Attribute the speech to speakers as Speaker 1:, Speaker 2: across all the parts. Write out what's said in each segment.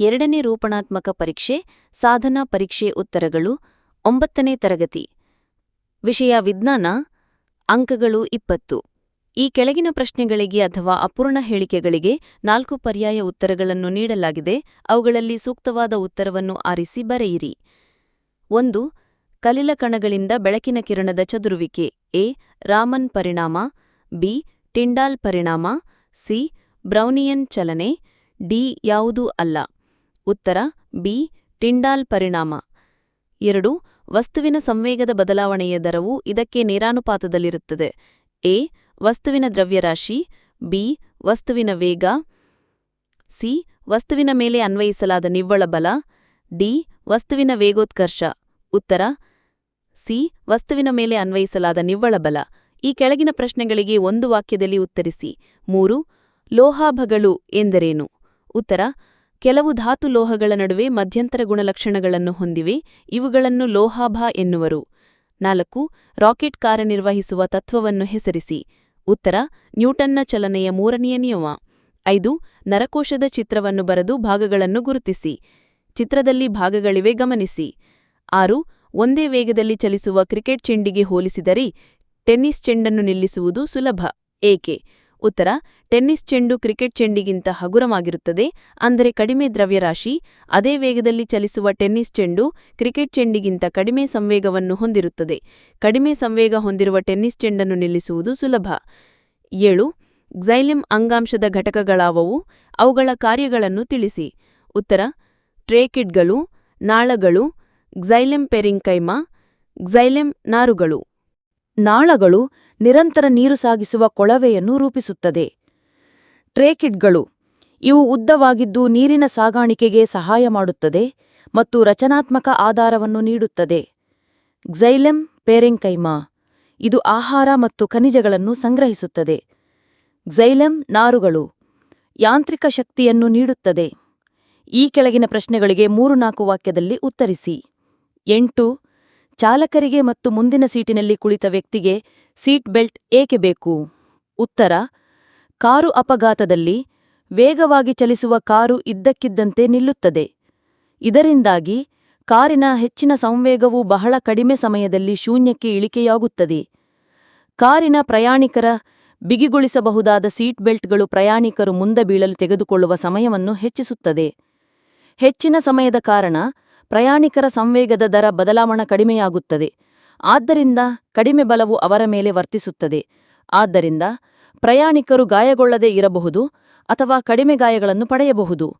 Speaker 1: ಎರಡನೇ ರೂಪಣಾತ್ಮಕ ಪರೀಕ್ಷೆ, ಸಾಧನಾ ಪರೀಕ್ಷೆ ಉತ್ತರಗಳು, ಒಂಬತ್ತನೇ ತರಗತಿ. ವಿಷಯ ವಿಜ್ಞಾನ, ಅಂಕಗಳು ಇಪ್ಪತ್ತು. ಈ ಕೆಳಗಿನ ಪ್ರಶ್ನೆಗಳಿಗೆ ಅಥವಾ ಅಪೂರ್ಣ ಹೇಳಿಕೆಗಳಿಗೆ ನಾಲ್ಕು ಪರ್ಯಾಯ ಉತ್ತರಗಳನ್ನು ನೀಡಲಾಗಿದೆ. ಅವುಗಳಲ್ಲಿ ಸೂಕ್ತವಾದ ಉತ್ತರವನ್ನು ಆರಿಸಿ ಬರೆಯಿರಿ. ಒಂದು, ಕಲಿಲ ಕಣಗಳಿಂದ ಬೆಳಕಿನ ಕಿರಣದ ಚದುರುವಿಕೆ. ಎ, ರಾಮನ್ ಪರಿಣಾಮ. ಬಿ, ಟಿಂಡಾಲ್ ಪರಿಣಾಮ. ಸಿ, ಬ್ರೌನಿಯನ್ ಚಲನೆ. ಡಿ, ಯಾವುದೂ ಅಲ್ಲ. ಉತ್ತರ, ಬಿ, ಟಿಂಡಾಲ್ ಪರಿಣಾಮ. ಎರಡು, ವಸ್ತುವಿನ ಸಂವೇಗದ ಬದಲಾವಣೆಯ ದರವು ಇದಕ್ಕೆ ನೇರಾನುಪಾತದಲ್ಲಿರುತ್ತದೆ. ಎ, ವಸ್ತುವಿನ ದ್ರವ್ಯರಾಶಿ. ಬಿ, ವಸ್ತುವಿನ ವೇಗ. ಸಿ, ವಸ್ತುವಿನ ಮೇಲೆ ಅನ್ವಯಿಸಲಾದ ನಿವ್ವಳ ಬಲ. ಡಿ, ವಸ್ತುವಿನ ವೇಗೋತ್ಕರ್ಷ. ಉತ್ತರ, ಸಿ, ವಸ್ತುವಿನ ಮೇಲೆ ಅನ್ವಯಿಸಲಾದ ನಿವ್ವಳ ಬಲ. ಈ ಕೆಳಗಿನ ಪ್ರಶ್ನೆಗಳಿಗೆ ಒಂದು ವಾಕ್ಯದಲ್ಲಿ ಉತ್ತರಿಸಿ. ಮೂರು, ಲೋಹಾಭಗಳು ಎಂದರೇನು? ಉತ್ತರ ಕೆಲವು ಧಾತು ಲೋಹಗಳ ನಡುವೆ ಮಧ್ಯಂತರ ಗುಣಲಕ್ಷಣಗಳನ್ನು ಹೊಂದಿವೆ. ಇವುಗಳನ್ನು ಲೋಹಾಭ ಎನ್ನುವರು. ನಾಲ್ಕು, ರಾಕೆಟ್ ಕಾರ್ಯನಿರ್ವಹಿಸುವ ತತ್ವವನ್ನು ಹೆಸರಿಸಿ. ಉತ್ತರ, ನ್ಯೂಟನ್ನ ಚಲನೆಯ ಮೂರನೆಯ ನಿಯಮ. ಐದು, ನರಕೋಶದ ಚಿತ್ರವನ್ನು ಬರೆದು ಭಾಗಗಳನ್ನು ಗುರುತಿಸಿ. ಚಿತ್ರದಲ್ಲಿ ಭಾಗಗಳಿವೆ, ಗಮನಿಸಿ. ಆರು, ಒಂದೇ ವೇಗದಲ್ಲಿ ಚಲಿಸುವ ಕ್ರಿಕೆಟ್ ಚೆಂಡಿಗೆ ಹೋಲಿಸಿದರೆ ಟೆನ್ನಿಸ್ ಚೆಂಡನ್ನು ನಿಲ್ಲಿಸುವುದು ಸುಲಭ. ಏಕೆ? ಉತ್ತರ, ಟೆನ್ನಿಸ್ ಚೆಂಡು ಕ್ರಿಕೆಟ್ ಚೆಂಡಿಗಿಂತ ಹಗುರವಾಗಿರುತ್ತದೆ. ಅಂದರೆ ಕಡಿಮೆ ದ್ರವ್ಯರಾಶಿ, ಅದೇ ವೇಗದಲ್ಲಿ ಚಲಿಸುವ ಟೆನ್ನಿಸ್ ಚೆಂಡು ಕ್ರಿಕೆಟ್ ಚೆಂಡಿಗಿಂತ ಕಡಿಮೆ ಸಂವೇಗವನ್ನು ಹೊಂದಿರುತ್ತದೆ. ಕಡಿಮೆ ಸಂವೇಗ ಹೊಂದಿರುವ ಟೆನ್ನಿಸ್ ಚೆಂಡನ್ನು ನಿಲ್ಲಿಸುವುದು ಸುಲಭ. ಏಳು ಗ್ಸೈಲಿಮ್ ಅಂಗಾಂಶದ ಘಟಕಗಳಾವವು, ಅವುಗಳ ಕಾರ್ಯಗಳನ್ನು ತಿಳಿಸಿ. ಉತ್ತರ, ಟ್ರೇಕಿಡ್ಗಳು, ನಾಳಗಳು ಗ್ಸೈಲೆಮ್ ಪೆರಿಂಕೈಮಾ ಗ್ಸೈಲೆಮ್ ನಾರುಗಳು.
Speaker 2: ನಾಳಗಳು ನಿರಂತರ ನೀರು ಸಾಗಿಸುವ ಕೊಳವೆಯನ್ನು ರೂಪಿಸುತ್ತದೆ. ಟ್ರೇಕಿಡ್ಗಳು, ಇವು ಉದ್ದವಾಗಿದ್ದು ನೀರಿನ ಸಾಗಾಣಿಕೆಗೆ ಸಹಾಯ ಮಾಡುತ್ತದೆ ಮತ್ತು ರಚನಾತ್ಮಕ ಆಧಾರವನ್ನು ನೀಡುತ್ತದೆ. ಗ್ಸೈಲೆಮ್ ಪೇರೆಂಕೈಮಾ, ಇದು ಆಹಾರ ಮತ್ತು ಖನಿಜಗಳನ್ನು ಸಂಗ್ರಹಿಸುತ್ತದೆ. ಗ್ಸೈಲೆಮ್ ನಾರುಗಳು, ಯಾಂತ್ರಿಕ ಶಕ್ತಿಯನ್ನು ನೀಡುತ್ತದೆ. ಈ ಕೆಳಗಿನ ಪ್ರಶ್ನೆಗಳಿಗೆ ಮೂರು ನಾಲ್ಕು ವಾಕ್ಯದಲ್ಲಿ ಉತ್ತರಿಸಿ. ಎಂಟು, ಚಾಲಕರಿಗೆ ಮತ್ತು ಮುಂದಿನ ಸೀಟಿನಲ್ಲಿ ಕುಳಿತ ವ್ಯಕ್ತಿಗೆ ಸೀಟ್ ಬೆಲ್ಟ್ ಏಕೆ ಬೇಕು? ಉತ್ತರ, ಕಾರು ಅಪಘಾತದಲ್ಲಿ ವೇಗವಾಗಿ ಚಲಿಸುವ ಕಾರು ಇದ್ದಕ್ಕಿದ್ದಂತೆ ನಿಲ್ಲುತ್ತದೆ. ಇದರಿಂದಾಗಿ ಕಾರಿನ ಹೆಚ್ಚಿನ ಸಂವೇಗವು ಬಹಳ ಕಡಿಮೆ ಸಮಯದಲ್ಲಿ ಶೂನ್ಯಕ್ಕೆ ಇಳಿಕೆಯಾಗುತ್ತದೆ. ಕಾರಿನ ಪ್ರಯಾಣಿಕರ ಬಿಗಿಗೊಳಿಸಬಹುದಾದ ಸೀಟ್ ಬೆಲ್ಟ್ಗಳು ಪ್ರಯಾಣಿಕರು ಮುಂದೆ ಬೀಳಲು ತೆಗೆದುಕೊಳ್ಳುವ ಸಮಯವನ್ನು ಹೆಚ್ಚಿಸುತ್ತದೆ. ಹೆಚ್ಚಿನ ಸಮಯದ ಕಾರಣ ಪ್ರಯಾಣಿಕರ ಸಂವೇಗದ ದರ ಬದಲಾವಣೆ ಕಡಿಮೆಯಾಗುತ್ತದೆ. ಆದ್ದರಿಂದ ಕಡಿಮೆ ಬಲವು ಅವರ ಮೇಲೆ ವರ್ತಿಸುತ್ತದೆ. ಆದ್ದರಿಂದ ಪ್ರಯಾಣಿಕರು ಗಾಯಗೊಳ್ಳದೇ ಇರಬಹುದು ಅಥವಾ ಕಡಿಮೆ ಗಾಯಗಳನ್ನು ಪಡೆಯಬಹುದು.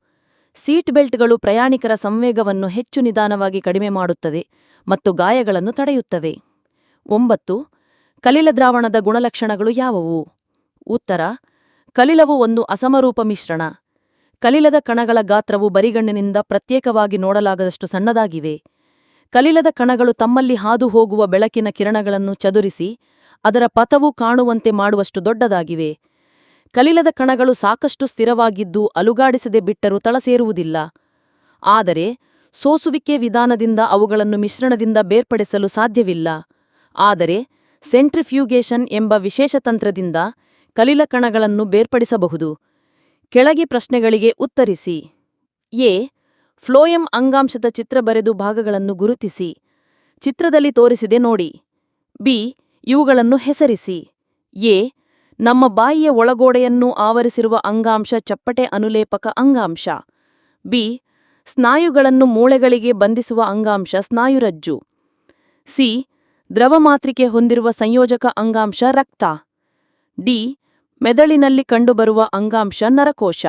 Speaker 2: ಸೀಟ್ ಬೆಲ್ಟ್ಗಳು ಪ್ರಯಾಣಿಕರ ಸಂವೇಗವನ್ನು ಹೆಚ್ಚು ನಿಧಾನವಾಗಿ ಕಡಿಮೆ ಮಾಡುತ್ತದೆ ಮತ್ತು ಗಾಯಗಳನ್ನು ತಡೆಯುತ್ತವೆ. ಒಂಬತ್ತು, ಕಲಿಲ ದ್ರಾವಣದ ಗುಣಲಕ್ಷಣಗಳು ಯಾವುವು? ಉತ್ತರ, ಕಲಿಲವು ಒಂದು ಅಸಮರೂಪ ಮಿಶ್ರಣ. ಕಲಿಲದ ಕಣಗಳ ಗಾತ್ರವು ಬರಿಗಣ್ಣಿನಿಂದ ಪ್ರತ್ಯೇಕವಾಗಿ ನೋಡಲಾಗದಷ್ಟು ಸಣ್ಣದಾಗಿವೆ. ಕಲಿಲದ ಕಣಗಳು ತಮ್ಮಲ್ಲಿ ಹಾದು ಹೋಗುವ ಬೆಳಕಿನ ಕಿರಣಗಳನ್ನು ಚದುರಿಸಿ, ಅದರ ಪಥವು ಕಾಣುವಂತೆ ಮಾಡುವಷ್ಟು ದೊಡ್ಡದಾಗಿವೆ. ಕಲಿಲದ ಕಣಗಳು ಸಾಕಷ್ಟು ಸ್ಥಿರವಾಗಿದ್ದು ಅಲುಗಾಡಿಸದೆ ಬಿಟ್ಟರೂ ತಳಸೇರುವುದಿಲ್ಲ. ಆದರೆ, ಸೋಸುವಿಕೆ ವಿಧಾನದಿಂದ ಅವುಗಳನ್ನು ಮಿಶ್ರಣದಿಂದ ಬೇರ್ಪಡಿಸಲು ಸಾಧ್ಯವಿಲ್ಲ. ಆದರೆ, ಸೆಂಟ್ರಿಫ್ಯೂಗೇಷನ್ ಎಂಬ ವಿಶೇಷ ತಂತ್ರದಿಂದ ಕಲಿಲ ಕಣಗಳನ್ನು ಬೇರ್ಪಡಿಸಬಹುದು. ಕೆಳಗೆ ಪ್ರಶ್ನೆಗಳಿಗೆ ಉತ್ತರಿಸಿ. ಎ. ಫ್ಲೋಯಂ ಅಂಗಾಂಶದ ಚಿತ್ರ ಬರೆದು ಭಾಗಗಳನ್ನು ಗುರುತಿಸಿ. ಚಿತ್ರದಲ್ಲಿ ತೋರಿಸಿದೆ ನೋಡಿ. ಬಿ. ಇವುಗಳನ್ನು ಹೆಸರಿಸಿ. ಎ. ನಮ್ಮ ಬಾಯಿಯ ಒಳಗೋಡೆಯನ್ನು ಆವರಿಸಿರುವ ಅಂಗಾಂಶ ಚಪ್ಪಟೆ ಅನುಲೇಪಕ ಅಂಗಾಂಶ. ಬಿ. ಸ್ನಾಯುಗಳನ್ನು ಮೂಳೆಗಳಿಗೆ ಬಂಧಿಸುವ ಅಂಗಾಂಶ ಸ್ನಾಯುರಜ್ಜು. ಸಿ. ದ್ರವ ಮಾತ್ರಿಕೆ ಹೊಂದಿರುವ ಸಂಯೋಜಕ ಅಂಗಾಂಶ ರಕ್ತ. ಡಿ. ಮೆದುಳಿನಲ್ಲಿ ಕಂಡುಬರುವ ಅಂಗಾಂಶ ನರಕೋಶ.